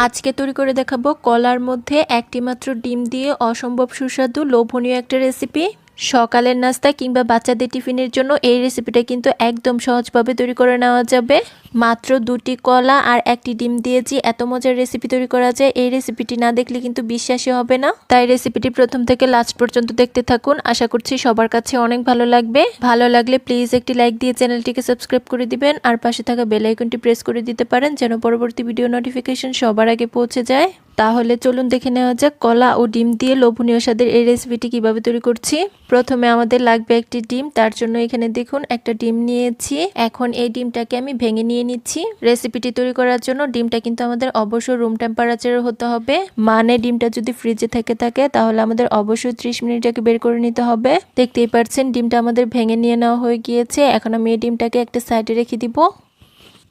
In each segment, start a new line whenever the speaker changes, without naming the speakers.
আজকে তৈরি করে দেখাবো কলার মধ্যে একটি মাত্র ডিম দিয়ে অসম্ভব সুস্বাদু, লোভনীয় একটা রেসিপি সকালের নাস্তা কিংবা বাচ্চাদের টিফিনের জন্য এই রেসিপিটা কিন্তু একদম সহজভাবে তৈরি করে নেওয়া যাবে। মাত্র দুটি কলা আর একটি ডিম দিয়েছি। এত মজার রেসিপি তৈরি করা যায়, এই রেসিপিটি না দেখলে কিন্তু বিশ্বাসই হবে না। তাই রেসিপিটি প্রথম থেকে লাস্ট পর্যন্ত দেখতে থাকুন। আশা করছি সবার কাছে অনেক ভালো লাগবে। ভালো লাগলে প্লিজ একটি লাইক দিয়ে চ্যানেলটিকে সাবস্ক্রাইব করে দিবেন। আর পাশে থাকা বেল আইকনটি প্রেস করে দিতে পারেন, যেন পরবর্তী ভিডিও নোটিফিকেশন সবার আগে পৌঁছে যায়। তাহলে চলুন দেখে নেওয়া যাক, কলা ও ডিম দিয়ে লোভনীয় স্বাদের এই রেসিপিটি কীভাবে তৈরি করছি। প্রথমে আমাদের লাগবে একটি ডিম, তার জন্য এখানে দেখুন একটা ডিম নিয়েছি। এখন এই ডিমটাকে আমি ভেঙে নিয়ে নিচ্ছি। রেসিপিটি তৈরি করার জন্য ডিমটা কিন্তু আমাদের অবশ্যই রুম টেম্পারেচারের হতে হবে। মানে ডিমটা যদি ফ্রিজে থেকে থাকে, তাহলে আমাদের অবশ্যই ত্রিশ মিনিট আগে বের করে নিতে হবে। দেখতেই পাচ্ছেন, ডিমটা আমাদের ভেঙে নিয়ে নেওয়া হয়ে গিয়েছে। এখন আমি এই ডিমটাকে একটা সাইডে রেখে দিব।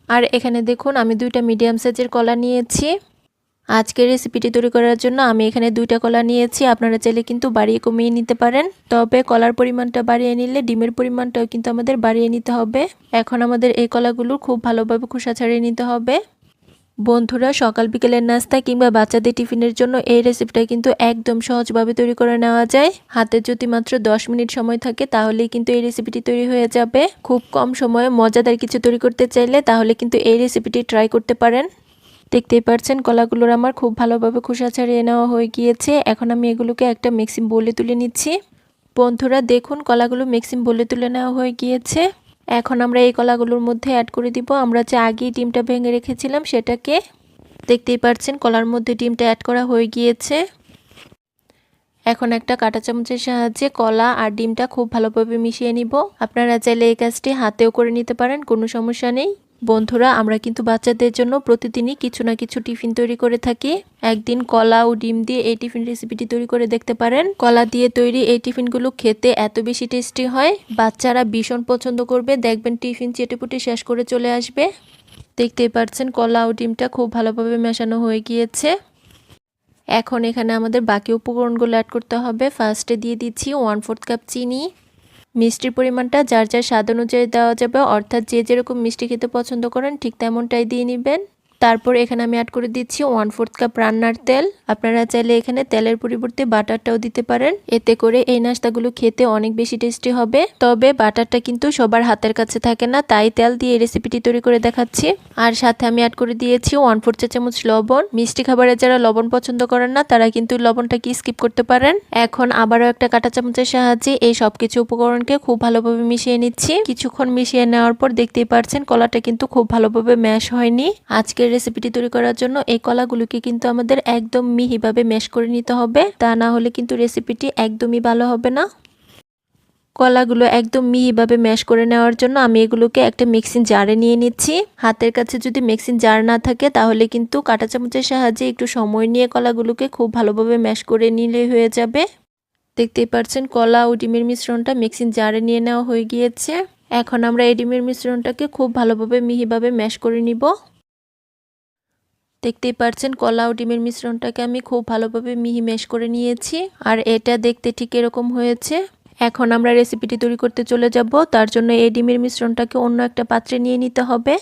আর এখানে দেখুন, আমি দুইটা মিডিয়াম সাইজের কলা নিয়েছি। আজকের রেসিপিটি তৈরি করার জন্য আমি এখানে দুইটা কলা নিয়েছি। আপনারা চাইলে কিন্তু বাড়িয়ে কমিয়ে নিতে পারেন। তবে কলার পরিমাণটা বাড়িয়ে নিলে ডিমের পরিমাণটাও কিন্তু আমাদের বাড়িয়ে নিতে হবে। এখন আমাদের এই কলাগুলো খুব ভালোভাবে খোসা ছাড়িয়ে নিতে হবে। বন্ধুরা, সকাল বিকেলের নাস্তা কিংবা বাচ্চাদের টিফিনের জন্য এই রেসিপিটা কিন্তু একদম সহজভাবে তৈরি করে নেওয়া যায়। হাতে যদি মাত্র দশ মিনিট সময় থাকে, তাহলেই কিন্তু এই রেসিপিটি তৈরি হয়ে যাবে। খুব কম সময়ে মজাদার কিছু তৈরি করতে চাইলে তাহলে কিন্তু এই রেসিপিটি ট্রাই করতে পারেন। দেখতেই পাচ্ছেন কলাগুলোর আমার খুব ভালোভাবে খোসা ছাড়িয়ে নেওয়া হয়ে গিয়েছে। এখন আমি এগুলোকে একটা মিক্সিং বলে তুলে নিচ্ছি। বন্ধুরা, দেখুন, কলাগুলো মিক্সিং বলে তুলে নেওয়া হয়ে গিয়েছে। এখন আমরা এই কলাগুলোর মধ্যে অ্যাড করে দিব। আমরা যে আগেই ডিমটা ভেঙে রেখেছিলাম সেটাকে। দেখতেই পাচ্ছেন কলার মধ্যে ডিমটা অ্যাড করা হয়ে গিয়েছে। এখন একটা কাঁটা চামচের সাহায্যে কলা আর ডিমটা খুব ভালোভাবে মিশিয়ে নিব। আপনারা চাইলে এই কাজটি হাতেও করে নিতে পারেন, কোনো সমস্যা নেই। বন্ধুরা, আমরা কিন্তু বাচ্চাদের জন্য প্রতিদিনই কিছু না কিছু টিফিন তৈরি করে থাকি। একদিন কলা ও ডিম দিয়ে এই টিফিন রেসিপিটি তৈরি করে দেখতে পারেন। কলা দিয়ে তৈরি এই টিফিনগুলো খেতে এত বেশি টেস্টি হয়, বাচ্চারা ভীষণ পছন্দ করবে। দেখবেন টিফিন চেটেপুটে শেষ করে চলে আসবে। দেখতেই পাচ্ছেন, কলা ও ডিমটা খুব ভালোভাবে মেশানো হয়ে গিয়েছে। এখন এখানে আমাদের বাকি উপকরণগুলো অ্যাড করতে হবে। ফার্স্টে দিয়ে দিচ্ছি ওয়ান ফোর্থ কাপ চিনি। মিষ্টির পরিমাণটা যার যার স্বাদ অনুযায়ী দেওয়া যাবে, অর্থাৎ যে যেরকম মিষ্টি খেতে পছন্দ করেন ঠিক তেমনটাই দিয়ে নেবেন। তারপর এখানে আমি অ্যাড করে দিচ্ছি ওয়ান ফোর্থ কাপ রান্নার তেল। আপনারা চাইলে এখানে তেলের পরিবর্তে বাটারটাও দিতে পারেন। এতে করে এই নাস্তাগুলো খেতে অনেক বেশি টেস্টি হবে। তবে বাটারটা কিন্তু সবার হাতের কাছে থাকে না, তাই তেল দিয়ে এই রেসিপিটি তৈরি করে দেখাচ্ছি। আর সাথে আমি অ্যাড করে দিয়েছি ওয়ান ফোর চা চামচ লবণ। মিষ্টি খাবারে যারা লবণ পছন্দ করেন না, তারা কিন্তু লবণটাকে স্কিপ করতে পারেন। এখন আবারও একটা কাঁটা চামচের সাহায্যে এই সব কিছু উপকরণকে খুব ভালোভাবে মিশিয়ে নিচ্ছি। কিছুক্ষণ মিশিয়ে নেওয়ার পর দেখতেই পারছেন, কলাটা কিন্তু খুব ভালোভাবে ম্যাশ হয়নি। আজকের রেসিপিটি তৈরি করার জন্য এই কলাগুলোকে কিন্তু আমাদের একদম মিহিভাবে ম্যাশ করে নিতে হবে। তা না হলে কিন্তু রেসিপিটি একদমই ভালো হবে না। কলাগুলো একদম মিহিভাবে ম্যাশ করে নেওয়ার জন্য আমি এগুলোকে একটা মিক্সিং জারে নিয়ে নিচ্ছি। হাতের কাছে যদি মিক্সিং জার না থাকে তাহলে কিন্তু কাঁটা চামচের সাহায্যে একটু সময় নিয়ে কলাগুলোকে খুব ভালোভাবে ম্যাশ করে নিলে হয়ে যাবে। দেখতেই পাচ্ছেন কলা ও ডিমের মিশ্রণটা মিক্সিং জারে নিয়ে নেওয়া হয়ে গিয়েছে। এখন আমরা এই ডিমের মিশ্রণটাকে খুব ভালোভাবে মিহিভাবে ম্যাশ করে নিব। দেখতেই পাচ্ছেন কলা ও ডিমের মিশ্রণটাকে আমি খুব ভালোভাবে মিহি মেশ করে নিয়েছি। আর এটা দেখতে ঠিক এরকম হয়েছে। এখন আমরা রেসিপিটি তৈরি করতে চলে যাব। তার জন্য এই ডিমের মিশ্রণটাকে অন্য একটা পাত্রে নিয়ে নিতে হবে।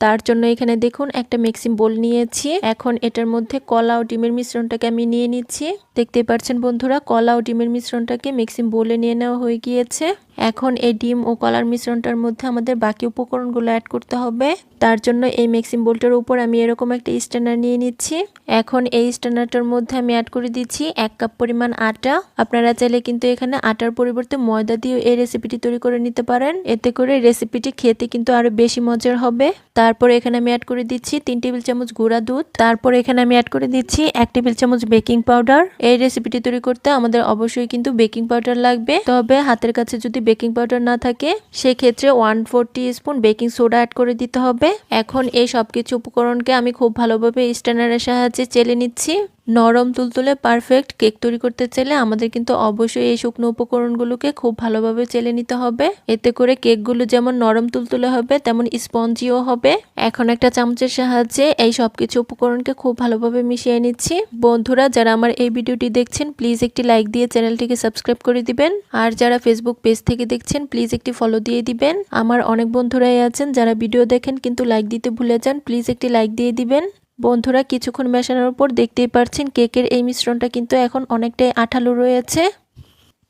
তার জন্য এখানে দেখুন, একটা মিক্সিং বোল নিয়েছি। এখন এটার মধ্যে কলা ও ডিমের মিশ্রণটাকে আমি নিয়ে নিচ্ছি। দেখতে পাচ্ছেন বন্ধুরা কলা ও ডিমের মিশ্রণটাকে মিক্সিং বোলে নিয়ে নেওয়া হয়ে গিয়েছে। এখন এই ডিম ও কলার মিশ্রণটার মধ্যে আমাদের বাকি উপকরণগুলো অ্যাড করতে হবে। তার জন্য এই মিক্সিং বোলটার উপর আমি এরকম একটা স্ট্যান্ডার নিয়ে নিচ্ছি। এখন এই স্ট্যান্ডারটার মধ্যে আমি অ্যাড করে দিচ্ছি এক কাপ পরিমাণ আটা। আপনারা চাইলে কিন্তু এখানে আটার পরিবর্তে ময়দা দিয়ে এই রেসিপিটি তৈরি করে নিতে পারেন। এতে করে রেসিপিটি খেতে কিন্তু আরও বেশি মজার হবে। তারপর এখানে আমি অ্যাড করে দিচ্ছি তিন টেবিল চামচ গুঁড়া দুধ। তারপর এখানে আমি অ্যাড করে দিচ্ছি এক টেবিল চামচ বেকিং পাউডার এই রেসিপিটি তৈরি করতে আমাদের অবশ্যই কিন্তু বেকিং পাউডার লাগবে। তবে হাতের কাছে যদি বেকিং পাউডার না থাকে, সেক্ষেত্রে one four spoon baking soda add করে দিতে হবে। এখন এই সব কিছু উপকরণকে আমি খুব ভালোভাবে স্ট্যান্ডারের সাহায্যে চেলে নিচ্ছি। নরম তুলতুলে পারফেক্ট কেক তৈরি করতে চাইলে আমাদের কিন্তু অবশ্যই এই শুকনো উপকরণগুলোকে খুব ভালোভাবে চেলে নিতে হবে। এতে করে কেকগুলো যেমন নরম তুলতুলে হবে, তেমন স্পঞ্জিও হবে। এখন একটা চামচের সাহায্যে এই সব কিছু উপকরণকে খুব ভালোভাবে মিশিয়ে নিচ্ছি। বন্ধুরা, যারা আমার এই ভিডিওটি দেখছেন প্লিজ একটি লাইক দিয়ে চ্যানেলটিকে সাবস্ক্রাইব করে দিবেন। আর যারা ফেসবুক পেজ থেকে দেখছেন প্লিজ একটি ফলো দিয়ে দিবেন। আমার অনেক বন্ধুরাই আছেন যারা ভিডিও দেখেন কিন্তু লাইক দিতে ভুলে যান প্লিজ একটি লাইক দিয়ে দিবেন। বন্ধুরা কিছুক্ষণ মেশানোর পর দেখতেই পারছেন কেকের এই মিশ্রণটা কিন্তু এখন অনেকটাই আঠালো রয়েছে।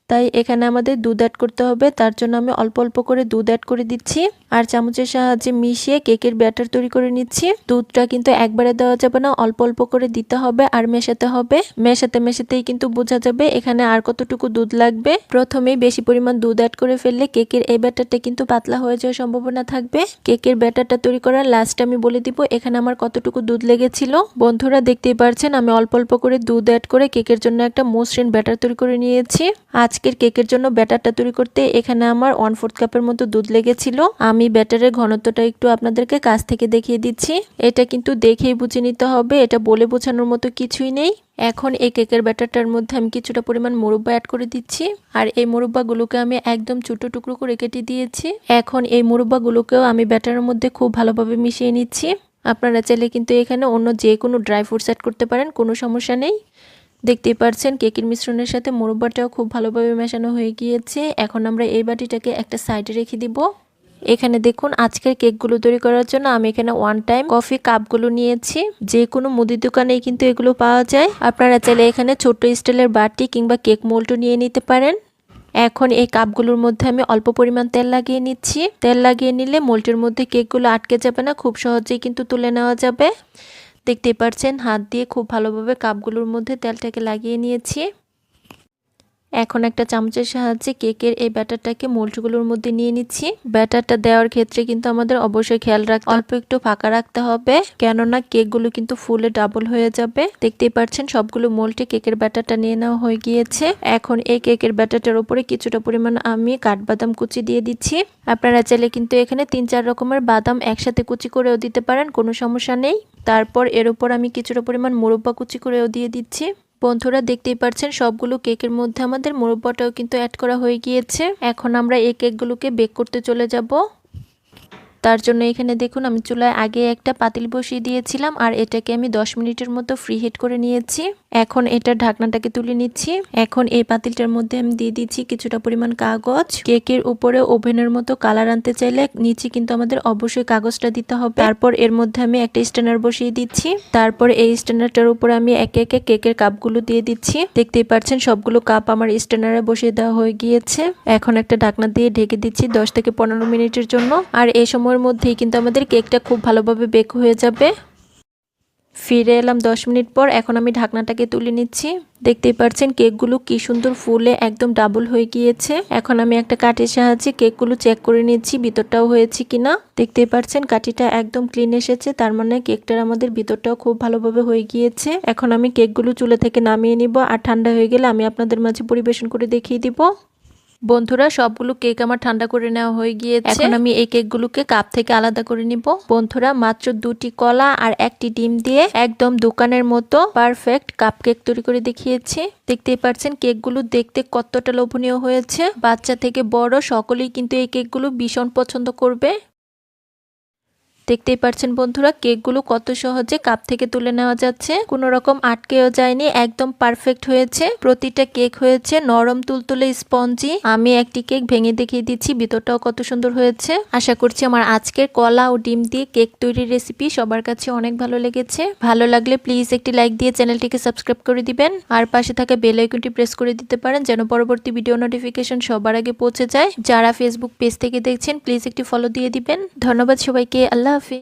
তাই এখানে আমাদের দুধ অ্যাড করতে হবে। তার জন্য আমি অল্প অল্প করে দুধ অ্যাড করে দিচ্ছি। আর চামচের সাহায্যে মিশিয়ে কেকের ব্যাটার তৈরি করে নিচ্ছি। দুধটা কিন্তু একবারে দেওয়া যাবে না, অল্প অল্প করে দিতে হবে আর মেশাতে হবে। মেশাতে মেশাতেই কিন্তু বোঝা যাবে এখানে আর কতটুকু দুধ লাগবে। প্রথমেই বেশি পরিমাণ দুধ অ্যাড করে ফেললে কেকের এই ব্যাটারটা কিন্তু পাতলা হয়ে যাওয়ার সম্ভাবনা থাকবে। কেকের ব্যাটারটা তৈরি করার লাস্ট আমি বলে দিব এখানে আমার কতটুকু দুধ লেগেছিল। বন্ধুরা দেখতেই পারছেন আমি অল্প অল্প করে দুধ অ্যাড করে কেকের জন্য একটা মসৃণ ব্যাটার তৈরি করে নিয়েছি। আজকের কেকের জন্য ব্যাটারটা তৈরি করতে এখানে আমার ওয়ান ফোর্থ কাপের মতো দুধ লেগেছিল। আমি ব্যাটারের ঘনত্বটা একটু আপনাদেরকে কাছ থেকে দেখিয়ে দিচ্ছি। এটা কিন্তু দেখেই বুঝে নিতে হবে, এটা বলে বোঝানোর মতো কিছুই নেই। এখন এই কেকের ব্যাটারটার মধ্যে আমি কিছুটা পরিমাণ মুরব্বা অ্যাড করে দিচ্ছি। আর এই মুরব্বাগুলোকে আমি একদম ছোটো টুকরো করে কেটে দিয়েছি। এখন এই মুরব্বাগুলোকেও আমি ব্যাটারের মধ্যে খুব ভালোভাবে মিশিয়ে নিচ্ছি। আপনারা চাইলে কিন্তু এখানে অন্য যে কোনো ড্রাই ফ্রুটস অ্যাড করতে পারেন, কোনো সমস্যা নেই। দেখতেই পারছেন, কেকের মিশ্রণের সাথে মোরব্বাটাও খুব ভালোভাবে মেশানো হয়ে গিয়েছে। এখন আমরা এই বাটিটাকে একটা সাইডে রেখে দিব। এখানে দেখুন, আজকের কেকগুলো তৈরি করার জন্য আমি এখানে ওয়ান টাইম কফি কাপগুলো নিয়েছি। যে কোনো মুদির দোকানেই কিন্তু এগুলো পাওয়া যায়। আপনারা চাইলে এখানে ছোট স্টাইলের বাটি কিংবা কেক মোল্টও নিয়ে নিতে পারেন। এখন এই কাপগুলোর মধ্যে আমি অল্প পরিমাণ তেল লাগিয়ে নিচ্ছি। তেল লাগিয়ে নিলে মোল্টের মধ্যে কেকগুলো আটকে যাবে না, খুব সহজেই কিন্তু তুলে নেওয়া যাবে। দেখতেই পাচ্ছেন হাত দিয়ে খুব ভালোভাবে কাপগুলোর মধ্যে তেলটাকে লাগিয়ে নিয়েছি। এখন একটা চামচের সাহায্যে কেকের এই ব্যাটারটাকে মোল্টগুলোর মধ্যে নিয়ে নিচ্ছি। ব্যাটারটা দেওয়ার ক্ষেত্রে কিন্তু আমাদের অবশ্যই খেয়াল রাখতে অল্প একটু ফাঁকা রাখতে হবে, কেননা কেকগুলো কিন্তু ফুলে ডাবল হয়ে যাবে। দেখতেই পাচ্ছেন, সবগুলো মোল্টে কেকের ব্যাটারটা নিয়ে নেওয়া হয়ে গিয়েছে। এখন এই কেকের ব্যাটারটার উপরে কিছুটা পরিমাণ আমি কাঠবাদাম কুচি দিয়ে দিচ্ছি। আপনারা চাইলে কিন্তু এখানে তিন চার রকমের বাদাম একসাথে কুচি করেও দিতে পারেন, কোনো সমস্যা নেই। তারপর এর উপর আমি কিছুটা পরিমাণ মোরব্বা কুচি করেও দিয়ে দিচ্ছি। বন্ধুরা দেখতেই পাচ্ছেন, সবগুলো কেকের মধ্যে আমাদের মোরব্বাটাও কিন্তু অ্যাড করা হয়ে গিয়েছে। এখন আমরা এই কেকগুলোকে বেক করতে চলে যাব। তার জন্য এখানে দেখুন, আমি চুলায় আগে একটা পাতিল বসিয়ে দিয়েছিলাম, আর এটাকে আমি 10 মিনিটের মতো ফ্রি হিট করে নিয়েছি। এখন এটার ঢাকনাটাকে তুলে নিচ্ছি। এখন এই পাতিলটার মধ্যে আমি দিয়ে দিচ্ছি কিছুটা পরিমাণ কাগজ। কেকের উপরে ওভেনের মতো কালার আনতে চাইলে নিচে কিন্তু আমাদের অবশ্যই কাগজটা দিতে হবে। তারপর এর মধ্যে আমি একটা স্ট্যান্ডার বসিয়ে দিচ্ছি। তারপর এই স্ট্যান্ডারটার উপরে আমি একে একে কেকের কাপগুলো দিয়ে দিচ্ছি। দেখতেই পাচ্ছেন, সবগুলো কাপ আমার স্ট্যান্ডারে বসিয়ে দেওয়া হয়ে গিয়েছে। এখন একটা ঢাকনা দিয়ে ঢেকে দিচ্ছি দশ থেকে পনেরো মিনিটের জন্য। আর এই সময়ের মধ্যেই কিন্তু আমাদের কেকটা খুব ভালোভাবে বেক হয়ে যাবে। ফিরে এলাম দশ মিনিট পর, এখন আমি ঢাকনাটাকে তুলে নিচ্ছি। দেখতেই পাচ্ছেন কেকগুলো কি সুন্দর ফুলে একদম ডাবল হয়ে গিয়েছে। এখন আমি একটা কাঠির সাহায্যে কেকগুলো চেক করে নিচ্ছি, ভিতরটাও হয়েছে কিনা। দেখতেই পাচ্ছেন কাঠিটা একদম ক্লিন এসেছে, তার মানে কেকটার আমাদের ভিতরটাও খুব ভালোভাবে হয়ে গিয়েছে। এখন আমি কেকগুলো চুলে থেকে নামিয়ে নিব, আর ঠান্ডা হয়ে গেলে আমি আপনাদের মাঝে পরিবেশন করে দেখিয়ে দিব। বন্ধুরা সবগুলো কেক আমার ঠান্ডা করে নেওয়া হয়ে গিয়েছে। এখন আমি এই কেক গুলোকে কাপ থেকে আলাদা করে নিব। বন্ধুরা মাত্র দুটি কলা আর একটি ডিম দিয়ে একদম দোকানের মতো পারফেক্ট কাপ কেক তৈরি করে দেখিয়েছি। দেখতেই পাচ্ছেন কেকগুলো দেখতে কতটা লোভনীয় হয়েছে। বাচ্চা থেকে বড় সকলেই কিন্তু এই কেকগুলো ভীষণ পছন্দ করবে। দেখতেই পাচ্ছেন বন্ধুরা, কেকগুলো কত সহজে কাপ থেকে তুলে নেওয়া যাচ্ছে। কোনো রকম আটকেও যায়নি, একদম পারফেক্ট হয়েছে। প্রতিটা কেক হয়েছে নরম তুলতুলে স্পঞ্জি। আমি একটি কেক ভেঙে দেখিয়ে দিচ্ছি, ভিতরটাও কত সুন্দর হয়েছে। আশা করছি আমার আজকের কলা ও ডিম দিয়ে কেক তৈরির রেসিপি সবার কাছে অনেক ভালো লেগেছে। ভালো লাগলে প্লিজ একটি লাইক দিয়ে চ্যানেলটিকে সাবস্ক্রাইব করে দিবেন। আর পাশে থাকা বেল আইকনটি প্রেস করে দিতে পারেন, যেন পরবর্তী ভিডিও নোটিফিকেশন সবার আগে পৌঁছে যায়। যারা ফেসবুক পেজ থেকে দেখছেন প্লিজ একটি ফলো দিয়ে দিবেন। ধন্যবাদ সবাইকে, আল্লাহ nothing